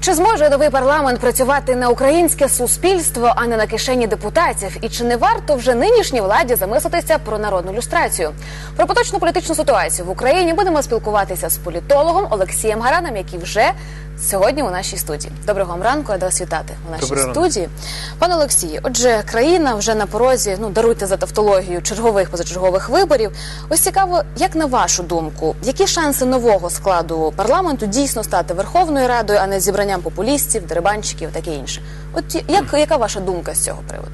Чи зможе новий парламент працювати на українське суспільство, а не на кишені депутатів? І чи не варто вже нинішній владі замислитися про народну люстрацію? Про поточну політичну ситуацію в Україні будемо спілкуватися з політологом Олексієм Гараном, який вже сьогодні у нашій студії. Доброго вам ранку, я до вас вітати у нашій Доброго студії. Пане Олексію, отже, країна вже на порозі, ну даруйте за тавтологію чергових позачергових виборів. Ось цікаво, як на вашу думку, які шанси нового складу парламенту дійсно стати Верховною Радою, а не зібранням популістів, дерибанчиків, таке інше? От як яка ваша думка з цього приводу?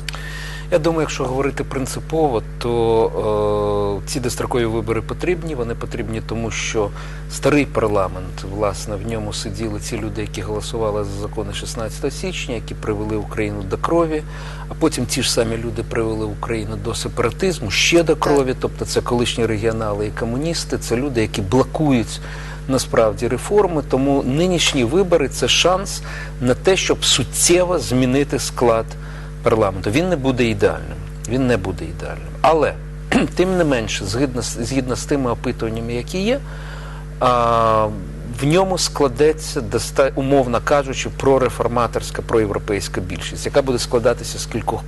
Я думаю, якщо говорити принципово, то е, ці дострокові вибори потрібні. Вони потрібні тому, що старий парламент, власне, в ньому сиділи ці люди, які голосували за закони 16 січня, які привели Україну до крові. А потім ті ж самі люди привели Україну до сепаратизму, ще до крові. Тобто, це колишні регіонали і комуністи, це люди, які блокують. Насправді реформи, тому нинішні вибори це шанс на те, щоб суттєво змінити склад парламенту. Він не буде ідеальним. Він не буде ідеальним. Але тим не менше, згідно, згідно з тими опитуваннями, які є, а, в ньому складеться доста- умовно кажучи, прореформаторська, проєвропейська більшість, яка буде складатися з кількох,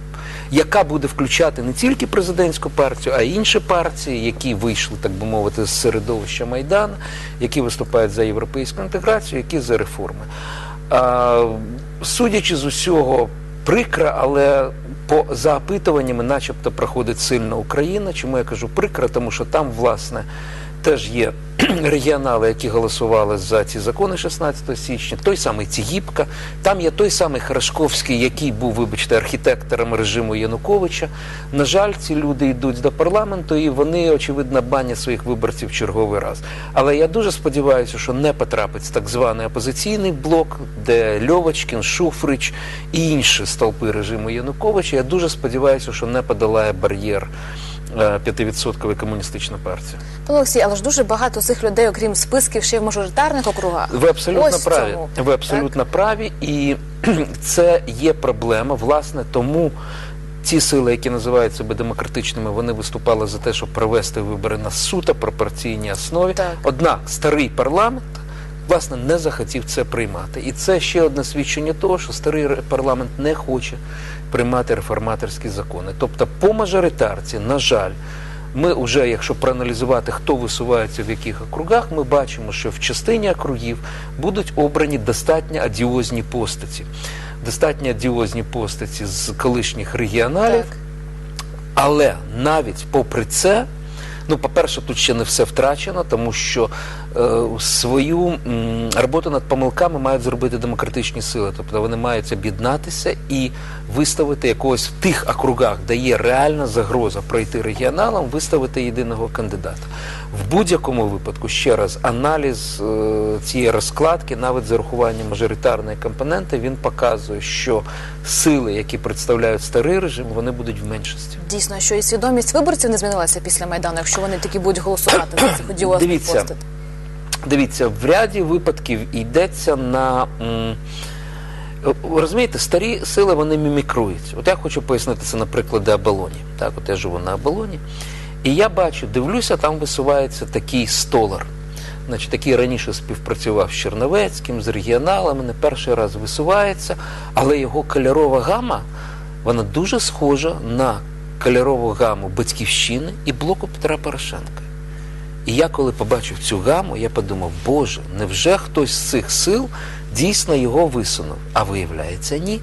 яка буде включати не тільки президентську партію, а й інші партії, які вийшли, так би мовити, з середовища Майдану, які виступають за європейську інтеграцію, які за реформи. А, судячи з усього, прикро, але по за опитуваннями, начебто, проходить сильна Україна. Чому я кажу прикра? Тому що там, власне, теж є регіонали, які голосували за ці закони 16 січня, той самий Цігіпка, там є той самий Харашковський, який був, вибачте, архітектором режиму Януковича. На жаль, ці люди йдуть до парламенту і вони, очевидно, банять своїх виборців черговий раз. Але я дуже сподіваюся, що не потрапить так званий опозиційний блок, де Льовочкін, Шуфрич і інші столпи режиму Януковича. Я дуже сподіваюся, що не подолає бар'єр е, 5% комуністична партія. Пане Олексій, але ж дуже багато цих людей, окрім списків, ще в мажоритарних округах. Ви абсолютно Ось праві. цьому, Ви абсолютно праві, і це є проблема. Власне, тому ті сили, які називають себе демократичними, вони виступали за те, щоб провести вибори на суто пропорційній основі. Так. Однак старий парламент. Власне, не захотів це приймати, і це ще одне свідчення того, що старий парламент не хоче приймати реформаторські закони. Тобто, по мажоритарці, на жаль, ми вже, якщо проаналізувати, хто висувається в яких округах, ми бачимо, що в частині округів будуть обрані достатньо адіозні постаті. Достатньо адіозні постаті з колишніх регіоналів. Так. Але навіть попри це, ну, по-перше, тут ще не все втрачено, тому що свою роботу над помилками мають зробити демократичні сили. Тобто вони мають об'єднатися і виставити якогось в тих округах, де є реальна загроза пройти регіоналам, виставити єдиного кандидата. В будь-якому випадку, ще раз, аналіз е, цієї розкладки, навіть з урахуванням мажоритарної компоненти, він показує, що сили, які представляють старий режим, вони будуть в меншості. Дійсно, що і свідомість виборців не змінилася після майдану, якщо вони такі будуть голосувати за цих одіозних Дивіться, постат. Дивіться, в ряді випадків йдеться на. м, Розумієте, старі сили вони мімікрують. От я хочу пояснити це на прикладі Абалоні. Так, от я живу на Абалоні. І я бачу, дивлюся, там висувається такий столар. Значить, який раніше співпрацював з Черновецьким, з регіоналами, не перший раз висувається, але його кольорова гама, вона дуже схожа на кольорову гаму батьківщини і блоку Петра Порошенка. І я коли побачив цю гаму, я подумав, Боже, невже хтось з цих сил дійсно його висунув? А виявляється, ні.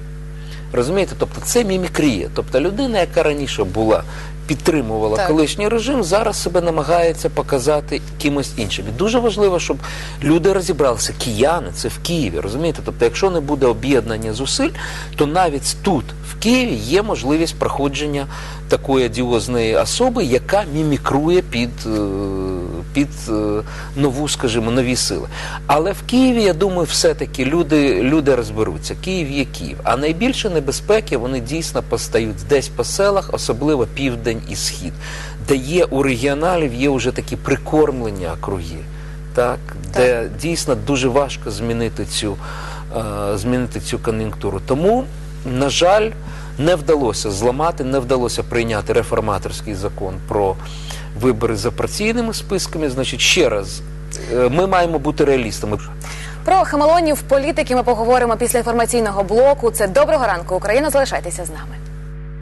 Розумієте, тобто це мімікрія. Тобто людина, яка раніше була, підтримувала Так. колишній режим, зараз себе намагається показати кимось іншим. І дуже важливо, щоб люди розібралися. Кияни це в Києві. Розумієте? Тобто, якщо не буде об'єднання зусиль, то навіть тут, в Києві, є можливість проходження такої одіозної особи, яка мімікрує під, е, під е, нову, скажімо, нові сили. Але в Києві, я думаю, все-таки люди, люди розберуться. Київ є Київ. А найбільше небезпеки вони дійсно постають десь по селах, особливо південь і схід, де є у регіоналів є вже такі прикормлення округи. Так, де дійсно дуже важко змінити цю, е, змінити цю кон'юнктуру. Тому, на жаль, не вдалося зламати, не вдалося прийняти реформаторський закон про вибори за партійними списками. Значить, ще раз, е, ми маємо бути реалістами. Про хамелонів політики ми поговоримо після інформаційного блоку. Це доброго ранку, Україна. Залишайтеся з нами.